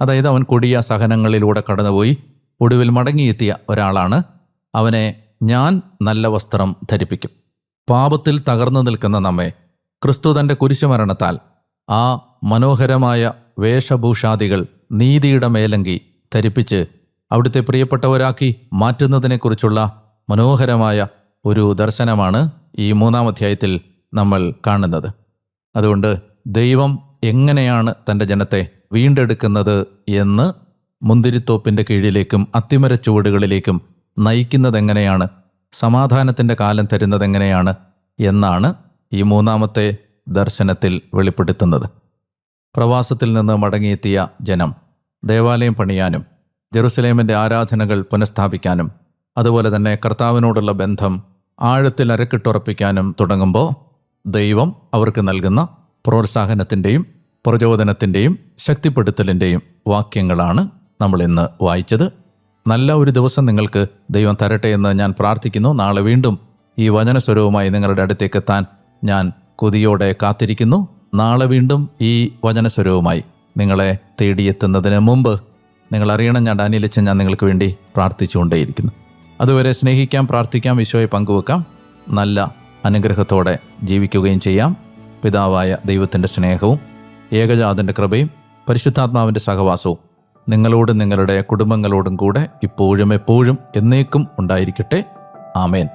അതായത് അവൻ കൊടിയ സഹനങ്ങളിലൂടെ കടന്നുപോയി ഒടുവിൽ മടങ്ങിയെത്തിയ ഒരാളാണ്. അവനെ ഞാൻ നല്ല വസ്ത്രം ധരിപ്പിക്കും. പാപത്തിൽ തകർന്നു നിൽക്കുന്ന നമ്മെ ക്രിസ്തു തന്റെ കുരിശുമരണത്താൽ ആ മനോഹരമായ വേഷഭൂഷാദികൾ നീതിയുടെ മേലങ്കി ധരിപ്പിച്ച് അവിടുത്തെ പ്രിയപ്പെട്ടവരാക്കി മാറ്റുന്നതിനെക്കുറിച്ചുള്ള മനോഹരമായ ഒരു ദർശനമാണ് ഈ മൂന്നാം അധ്യായത്തിൽ നമ്മൾ കാണുന്നത്. അതുകൊണ്ട് ദൈവം എങ്ങനെയാണ് തന്റെ ജനത്തെ വീണ്ടെടുക്കുന്നത് എന്ന് മുന്തിരിത്തോപ്പിന്റെ കീഴിലേക്കും അത്തിമര ചുവടുകളിലേക്കും നയിക്കുന്നതെങ്ങനെയാണ് സമാധാനത്തിന്റെ കാലം തരുന്നതെങ്ങനെയാണ് എന്നാണ് ഈ മൂന്നാമത്തെ ദർശനത്തിൽ വെളിപ്പെടുത്തുന്നത്. പ്രവാസത്തിൽ നിന്ന് മടങ്ങിയെത്തിയ ജനം ദേവാലയം പണിയാനും ജെറുസലേമിന്റെ ആരാധനകൾ പുനഃസ്ഥാപിക്കാനും അതുപോലെ തന്നെ കർത്താവിനോടുള്ള ബന്ധം ആഴത്തിൽ അരക്കിട്ടുറപ്പിക്കാനും തുടങ്ങുമ്പോൾ ദൈവം അവർക്ക് നൽകുന്ന പ്രോത്സാഹനത്തിന്റെയും പ്രചോദനത്തിന്റെയും ശക്തിപ്പെടുത്തലിന്റെയും വാക്യങ്ങളാണ് നമ്മൾ ഇന്ന് വായിച്ചത്. നല്ല ഒരു ദിവസം നിങ്ങൾക്ക് ദൈവം തരട്ടെ എന്ന് ഞാൻ പ്രാർത്ഥിക്കുന്നു. നാളെ വീണ്ടും ഈ വചനസ്വരവുമായി നിങ്ങളുടെ അടുത്തേക്ക് എത്താൻ ഞാൻ കൊതിയോടെ കാത്തിരിക്കുന്നു. നാളെ വീണ്ടും ഈ വചനസ്വരവുമായി നിങ്ങളെ തേടിയെത്തുന്നതിന് മുമ്പ് നിങ്ങൾ അറിയണം ഞാൻ ഡാനിയിലച്ചൻ ഞാൻ നിങ്ങൾക്ക് വേണ്ടി പ്രാർത്ഥിച്ചുകൊണ്ടേയിരിക്കുന്നു. അതുവരെ സ്നേഹിക്കാം പ്രാർത്ഥിക്കാം ഈശോയെ പങ്കുവെക്കാം. നല്ല അനുഗ്രഹത്തോടെ ജീവിക്കുകയും ചെയ്യാം. പിതാവായ ദൈവത്തിന്റെ സ്നേഹവും ഏകജാതന്റെ കൃപയും പരിശുദ്ധാത്മാവിന്റെ സഹവാസവും നിങ്ങളോടും നിങ്ങളുടെ കുടുംബങ്ങളോടും കൂടെ ഇപ്പോഴും എപ്പോഴും എന്നേക്കും ഉണ്ടായിരിക്കട്ടെ. ആമേൻ.